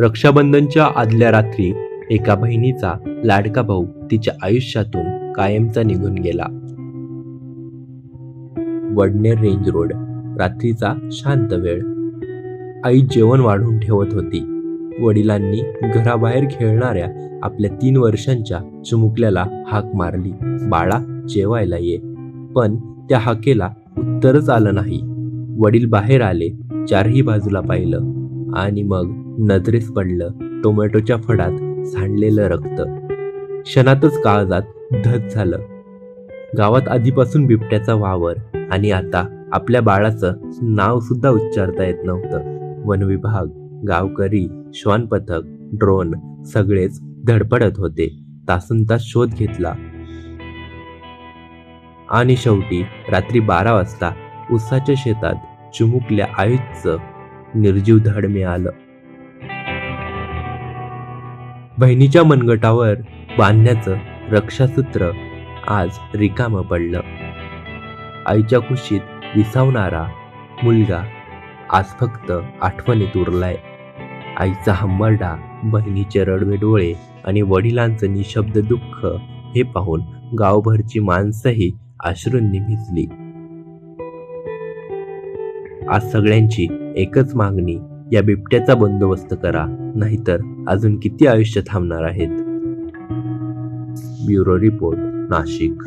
रक्षाबंधनच्या आदल्या रात्री एका बहिणीचा लाडका भाऊ तिच्या आयुष्यातून कायमचा निघून गेला. वडनेर रेंज रोड रात्रीचा शांत वेळ. आई जेवण वाढून ठेवत होती. वडिलांनी घराबाहेर खेळणाऱ्या आपल्या तीन वर्षांच्या चिमुकल्याला हाक मारली. बाळा जेवायला ये. पण त्या हाकेला उत्तरच आलं नाही. वडील बाहेर आले चारही बाजूला पाहिलं. आणि मग नजरेस पडलं टोमॅटोच्या फडात सांडलेलं रक्त. क्षणातच काळजात धज झालं. गावात आधीपासून बिबट्याचा वावर आणि आता आपल्या बाळाचं नाव सुद्धा उच्चारता येत नव्हतं. वनविभाग गावकरी श्वान पथक ड्रोन सगळेच धडपडत होते. तासन तास शोध घेतला. आणि शेवटी रात्री बारा वाजता उसाच्या शेतात चिमुकल्या आयुधचं निर्जीव धड मिळालं. बहिणीच्या मनगटावर बांधण्याचं रक्षासूत्र आज रिकामं पडलं. आईच्या कुशीत विसावणारा मुलगा आज फक्त आठवणीत उरलाय आईचा हंबरडा बहिणीचे रडवे डोळे आणि वडिलांचं निशब्द दुःख हे पाहून गावभरची माणसंही अश्रूंनी भिजली. आज सगळ्यांची एकच मागणी या बिबट्याचा बंदोबस्त करा नाहीतर अजून किती आयुष्य थांबणार आहेत? Bureau report Nashik.